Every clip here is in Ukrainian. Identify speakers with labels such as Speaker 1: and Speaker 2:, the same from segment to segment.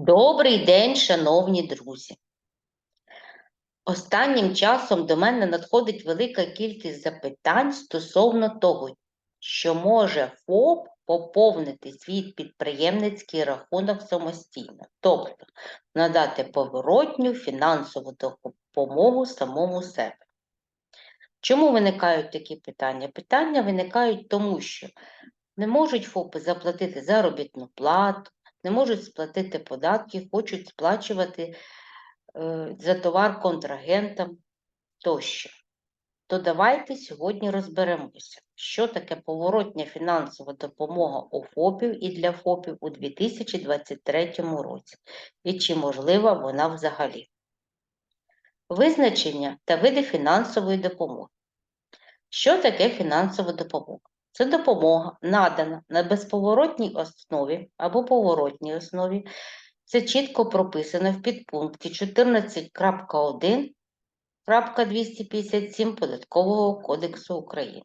Speaker 1: Добрий день, шановні друзі. Останнім часом до мене надходить велика кількість запитань стосовно того, що може ФОП поповнити свій підприємницький рахунок самостійно, тобто надати поворотню фінансову допомогу самому себе. Чому виникають такі питання? Питання виникають тому, що не можуть ФОПи заплатити заробітну плату, не можуть сплатити податки, хочуть сплачувати е, за товар контрагентам тощо. То давайте сьогодні розберемося, що таке поворотня фінансова допомога у ФОПів і для ФОПів у 2023 році, і чи можлива вона взагалі. Визначення та види фінансової допомоги. Що таке фінансова допомога? Це допомога надана на безповоротній основі або поворотній основі. Це чітко прописано в підпункті 14.1.257 Податкового кодексу України.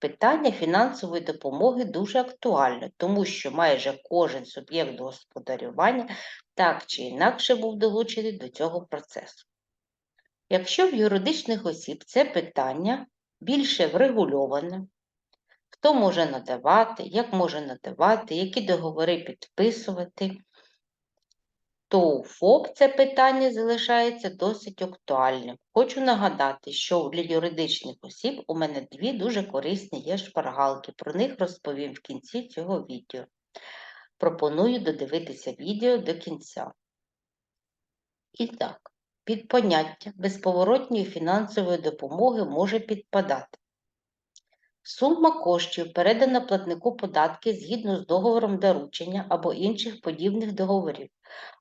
Speaker 1: Питання фінансової допомоги дуже актуальне, тому що майже кожен суб'єкт господарювання так чи інакше був долучений до цього процесу. Якщо в юридичних осіб це питання більше врегульоване, хто може надавати, як може надавати, які договори підписувати, то у ФОП це питання залишається досить актуальним. Хочу нагадати, що для юридичних осіб у мене дві дуже корисні є шпаргалки. Про них розповім в кінці цього відео. Пропоную додивитися відео до кінця. І так, під поняття безповоротньої фінансової допомоги може підпадати Сума коштів передана платнику податки згідно з договором доручення або інших подібних договорів,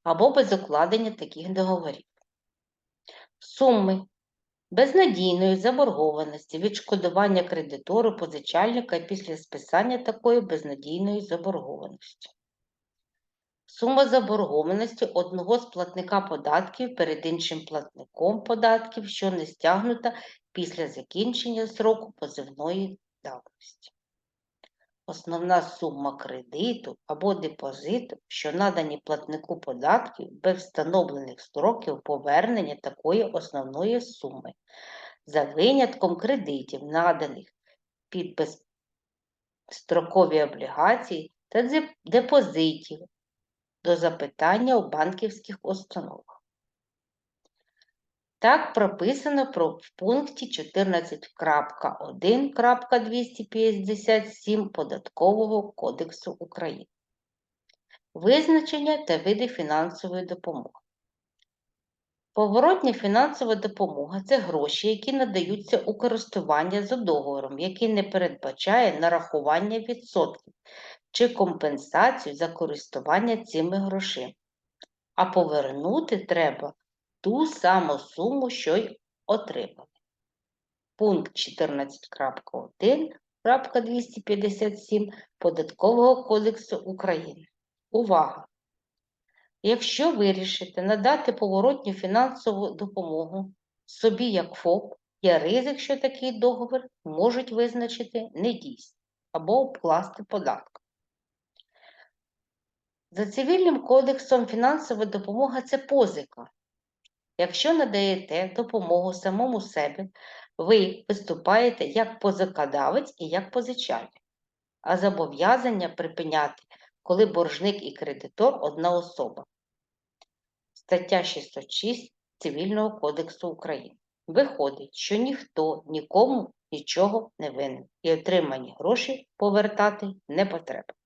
Speaker 1: або без укладення таких договорів. Суми безнадійної заборгованості, відшкодування кредитору позичальника після списання такої безнадійної заборгованості. Сума заборгованості одного з платника податків перед іншим платником податків, що не стягнута після закінчення сроку позивної давності. Основна сума кредиту або депозиту, що надані платнику податків без встановлених строків повернення такої основної суми, за винятком кредитів, наданих під безстрокові облігації та депозитів до запитання у банківських установах. Так прописано про в пункті 14.1.257 Податкового кодексу України. Визначення та види фінансової допомоги. Поворотня фінансова допомога це гроші, які надаються у користування за договором, який не передбачає нарахування відсотків чи компенсацію за користування цими грошима. А повернути треба ту саму суму, що й отримали. Пункт 14.1.257 Податкового кодексу України. Увага! Якщо вирішите надати поворотню фінансову допомогу собі як ФОП, є ризик, що такий договір можуть визначити недійсним або обкласти податок. За цивільним кодексом фінансова допомога це позика, Якщо надаєте допомогу самому себе, ви виступаєте як позикодавець і як позичальник, а зобов'язання припиняти, коли боржник і кредитор одна особа. Стаття 606 Цивільного кодексу України. Виходить, що ніхто нікому нічого не винен і отримані гроші повертати не потрібно.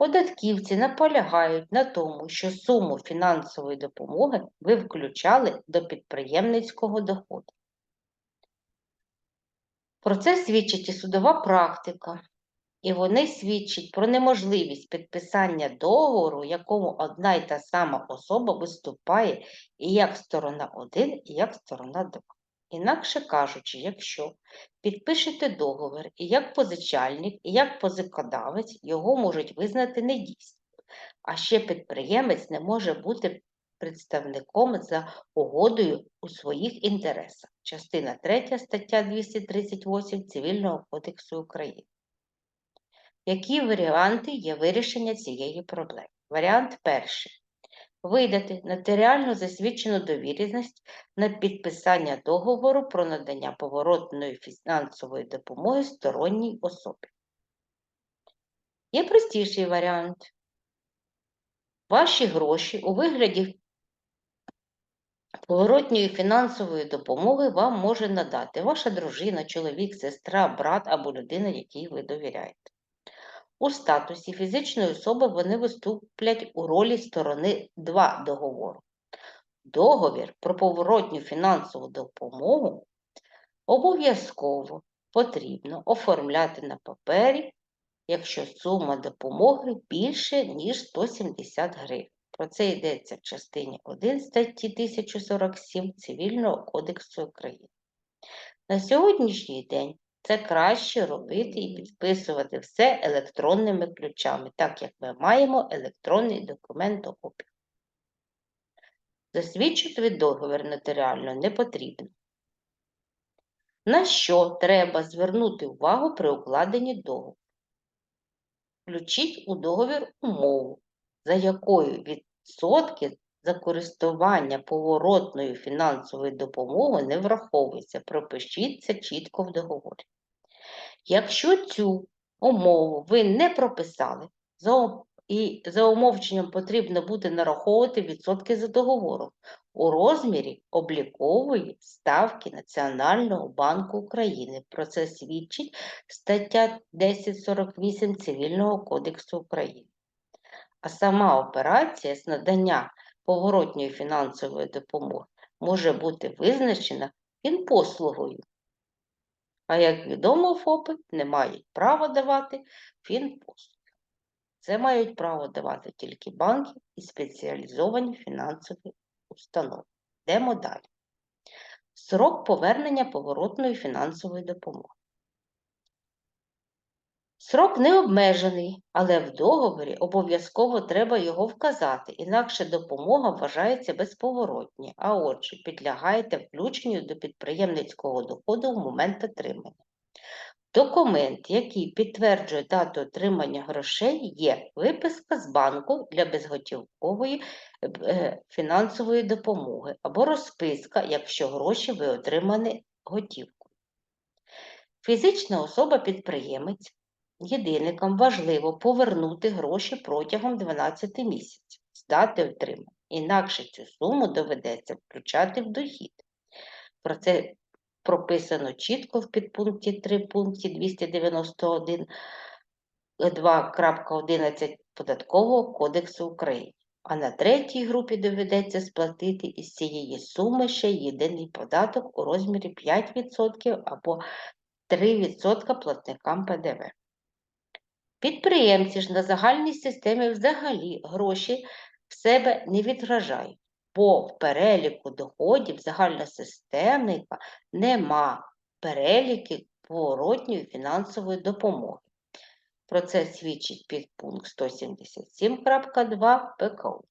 Speaker 1: Податківці наполягають на тому, що суму фінансової допомоги ви включали до підприємницького доходу. Про це свідчить і судова практика, і вони свідчать про неможливість підписання договору, якому одна й та сама особа виступає і як сторона 1, і як сторона 2. Інакше кажучи, якщо підпишете договір і як позичальник, і як позикодавець, його можуть визнати недійсним, а ще підприємець не може бути представником за угодою у своїх інтересах. Частина 3 стаття 238 Цивільного кодексу України. Які варіанти є вирішення цієї проблеми? Варіант перший видати нотаріально засвідчену довіреність на підписання договору про надання поворотної фінансової допомоги сторонній особі. Є простіший варіант. Ваші гроші у вигляді поворотньої фінансової допомоги вам може надати ваша дружина, чоловік, сестра, брат або людина, якій ви довіряєте. У статусі фізичної особи вони виступлять у ролі сторони 2 договору. Договір про поворотню фінансову допомогу обов'язково потрібно оформляти на папері, якщо сума допомоги більше, ніж 170 гривень. Про це йдеться в частині 1 статті 1047 Цивільного кодексу України. На сьогоднішній день це краще робити і підписувати все електронними ключами, так як ми маємо електронний документообіг. Засвідчити договір нотаріально не потрібно. На що треба звернути увагу при укладенні договору? Включіть у договір умову, за якою відсотки за користування поворотною фінансовою допомогою не враховуються. Пропишіть це чітко в договорі. Якщо цю умову ви не прописали, і за умовченням потрібно буде нараховувати відсотки за договором у розмірі облікової ставки Національного банку України. Про це свідчить стаття 1048 Цивільного кодексу України. А сама операція з надання поворотньої фінансової допомоги може бути визначена фінпослугою. А як відомо, ФОПи не мають права давати фінпослуги. Це мають право давати тільки банки і спеціалізовані фінансові установи. Йдемо далі. Срок повернення поворотної фінансової допомоги. Срок не обмежений, але в договорі обов'язково треба його вказати, інакше допомога вважається безповоротньою, а отже, підлягаєте включенню до підприємницького доходу в момент отримання. Документ, який підтверджує дату отримання грошей, є виписка з банку для безготівкової е, фінансової допомоги або розписка, якщо гроші ви отримані готівкою. Фізична особа-підприємець єдиникам важливо повернути гроші протягом 12 місяців з дати отримання, інакше цю суму доведеться включати в дохід. Про це прописано чітко в підпункті 3 пункті 291 2.11 Податкового кодексу України. А на третій групі доведеться сплатити із цієї суми ще єдиний податок у розмірі 5% або 3% платникам ПДВ. Підприємці ж на загальній системі взагалі гроші в себе не відражають, бо в переліку доходів загальносистемника нема переліки поворотньої фінансової допомоги. Про це свідчить підпункт 177.2 ПКУ.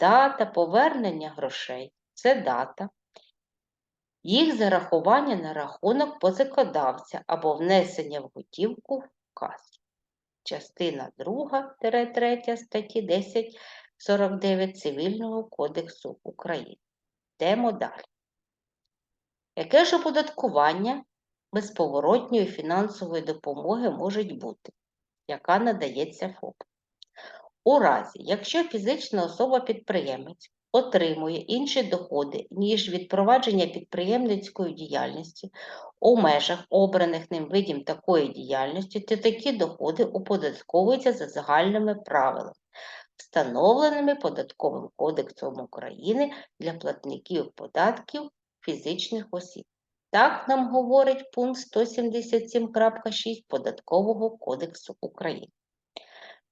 Speaker 1: Дата повернення грошей це дата, їх зарахування на рахунок позикодавця або внесення в готівку касу. Частина 2-3 статті 1049 Цивільного кодексу України. Йдемо далі. Яке ж оподаткування безповоротньої фінансової допомоги може бути, яка надається ФОП? У разі, якщо фізична особа-підприємець отримує інші доходи, ніж від провадження підприємницької діяльності у межах обраних ним видів такої діяльності, то такі доходи оподатковуються за загальними правилами, встановленими Податковим кодексом України для платників податків фізичних осіб. Так нам говорить пункт 177.6 Податкового кодексу України.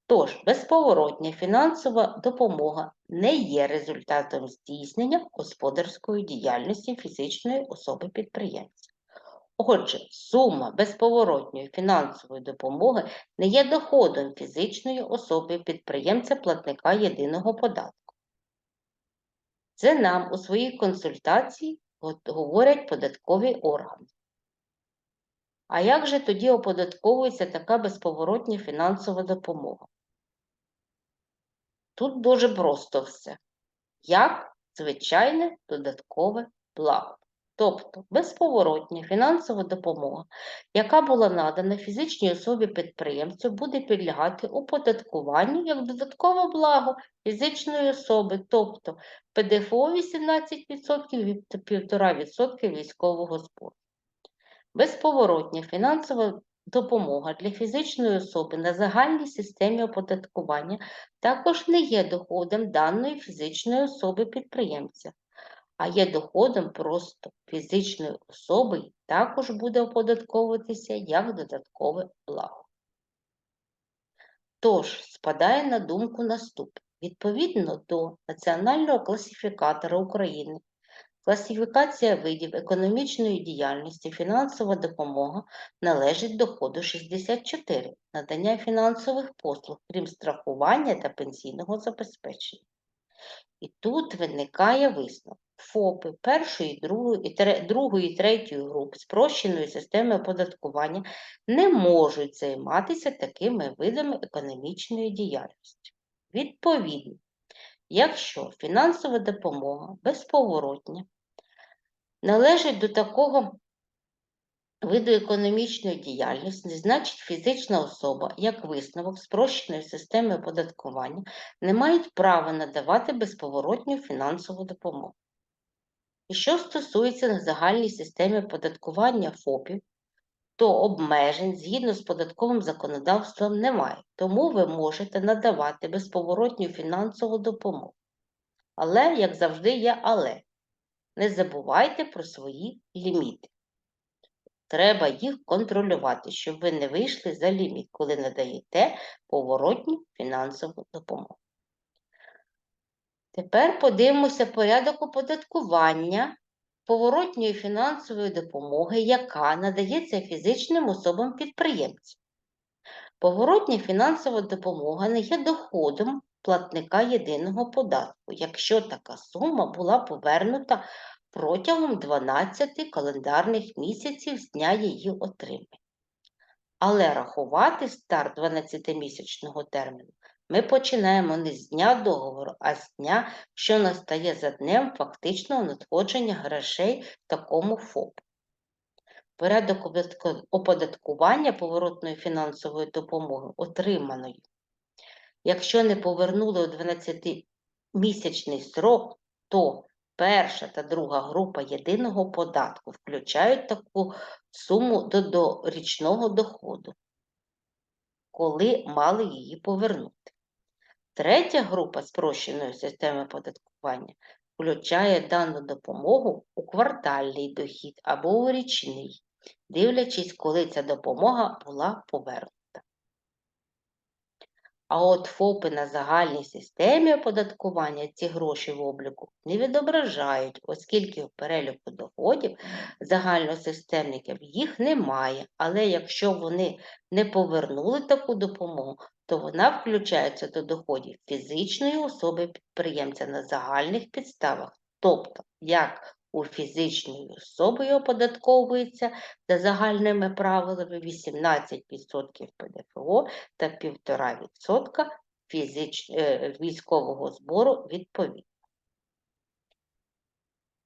Speaker 1: Тож, безповоротня фінансова допомога не є результатом здійснення господарської діяльності фізичної особи-підприємця. Отже, сума безповоротньої фінансової допомоги не є доходом фізичної особи-підприємця платника єдиного податку. Це нам у своїй консультації говорять податкові органи. А як же тоді оподатковується така безповоротня фінансова допомога? Тут дуже просто все. Як звичайне додаткове благо. Тобто безповоротня фінансова допомога, яка була надана фізичній особі підприємцю, буде підлягати оподаткуванню як додаткове благо фізичної особи, тобто ПДФО 18% та 1,5% військового збору. Безповоротня фінансова допомога для фізичної особи на загальній системі оподаткування також не є доходом даної фізичної особи підприємця, а є доходом просто фізичної особи також буде оподатковуватися як додаткове благо. Тож, спадає на думку наступне. Відповідно до Національного класифікатора України, класифікація видів економічної діяльності, фінансова допомога належить доходу 64 надання фінансових послуг, крім страхування та пенсійного забезпечення. І тут виникає висновок. ФОПи першої, другої, другої, і третьої груп спрощеної системи оподаткування не можуть займатися такими видами економічної діяльності. Відповідно, якщо фінансова допомога безповоротня належить до такого виду економічної діяльності, значить фізична особа, як висновок спрощеної системи оподаткування, не мають права надавати безповоротню фінансову допомогу. Що стосується на загальній системі оподаткування ФОПів, то обмежень згідно з податковим законодавством немає, тому ви можете надавати безповоротню фінансову допомогу. Але, як завжди, є але. Не забувайте про свої ліміти. Треба їх контролювати, щоб ви не вийшли за ліміт, коли надаєте поворотню фінансову допомогу. Тепер подивимося порядок оподаткування поворотньої фінансової допомоги, яка надається фізичним особам-підприємцям. Поворотня фінансова допомога не є доходом платника єдиного податку, якщо така сума була повернута протягом 12 календарних місяців з дня її отримання. Але рахувати старт 12-місячного терміну ми починаємо не з дня договору, а з дня, що настає за днем фактичного надходження грошей такому ФОП. Порядок оподаткування поворотної фінансової допомоги отриманої. Якщо не повернули у 12-місячний срок, то перша та друга група єдиного податку включають таку суму до, до річного доходу, коли мали її повернути. Третя група спрощеної системи оподаткування включає дану допомогу у квартальний дохід або у річний, дивлячись, коли ця допомога була повернута. А от ФОПи на загальній системі оподаткування ці гроші в обліку не відображають, оскільки в переліку доходів загальносистемників їх немає. Але якщо вони не повернули таку допомогу, то вона включається до доходів фізичної особи підприємця на загальних підставах, тобто як у фізичної особи оподатковується за загальними правилами 18% ПДФО та 1,5% фізич... е, військового збору відповідно.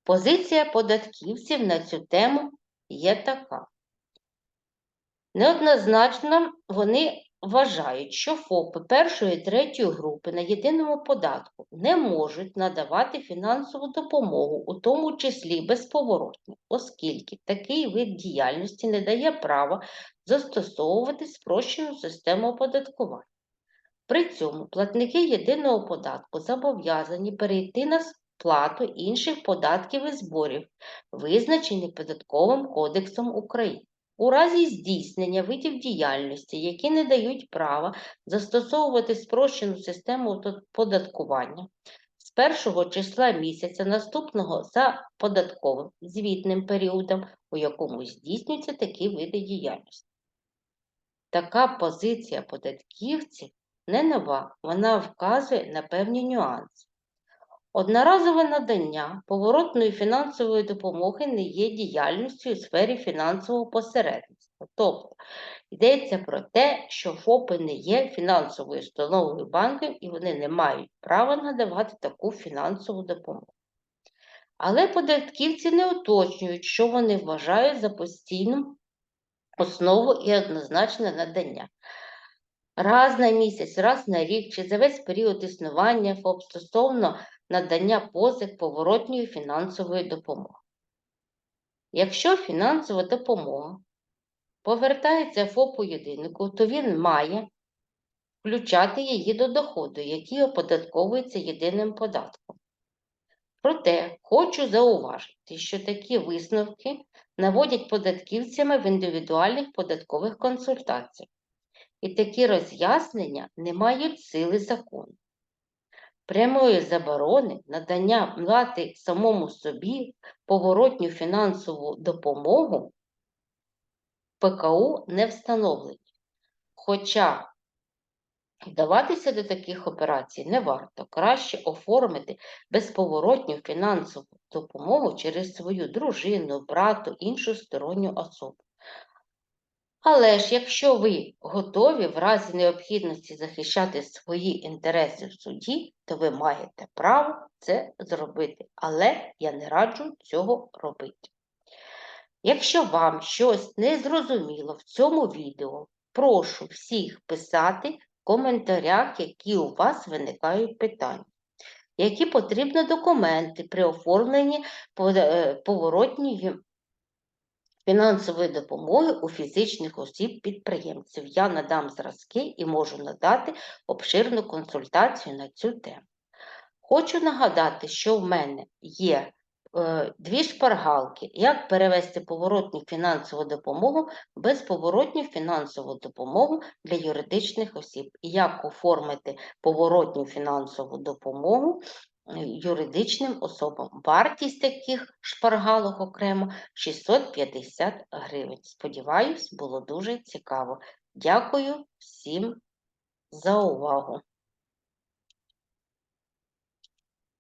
Speaker 1: Позиція податківців на цю тему є така. Неоднозначно вони вважають, що ФОПи першої і третьої групи на єдиному податку не можуть надавати фінансову допомогу, у тому числі безповоротно, оскільки такий вид діяльності не дає права застосовувати спрощену систему оподаткування. При цьому платники єдиного податку зобов'язані перейти на сплату інших податків і зборів, визначених Податковим кодексом України. У разі здійснення видів діяльності, які не дають права застосовувати спрощену систему оподаткування з першого числа місяця наступного за податковим звітним періодом, у якому здійснюються такі види діяльності. Така позиція податківців не нова, вона вказує на певні нюанси. Одноразове надання поворотної фінансової допомоги не є діяльністю у сфері фінансового посередництва. Тобто йдеться про те, що ФОПи не є фінансовою установою банків і вони не мають права надавати таку фінансову допомогу. Але податківці не уточнюють, що вони вважають за постійну основу і однозначне надання. Раз на місяць, раз на рік чи за весь період існування ФОП стосовно надання позик поворотньої фінансової допомоги. Якщо фінансова допомога повертається ФОПу єдинику, то він має включати її до доходу, який оподатковується єдиним податком. Проте хочу зауважити, що такі висновки наводять податківцями в індивідуальних податкових консультаціях, і такі роз'яснення не мають сили закону. Прямої заборони надання млати самому собі поворотню фінансову допомогу ПКУ не встановлені. Хоча вдаватися до таких операцій не варто, краще оформити безповоротню фінансову допомогу через свою дружину, брату, іншу сторонню особу. Але ж якщо ви готові в разі необхідності захищати свої інтереси в суді, то ви маєте право це зробити. Але я не раджу цього робити. Якщо вам щось не зрозуміло в цьому відео, прошу всіх писати в коментарях, які у вас виникають питання. Які потрібні документи при оформленні е, поворотньої фінансової допомоги у фізичних осіб-підприємців. Я надам зразки і можу надати обширну консультацію на цю тему. Хочу нагадати, що в мене є е, дві шпаргалки, як перевести поворотну фінансову допомогу безповоротню фінансову допомогу для юридичних осіб, і як оформити поворотню фінансову допомогу юридичним особам. Вартість таких шпаргалок окремо 650 гривень. Сподіваюсь, було дуже цікаво. Дякую всім за увагу.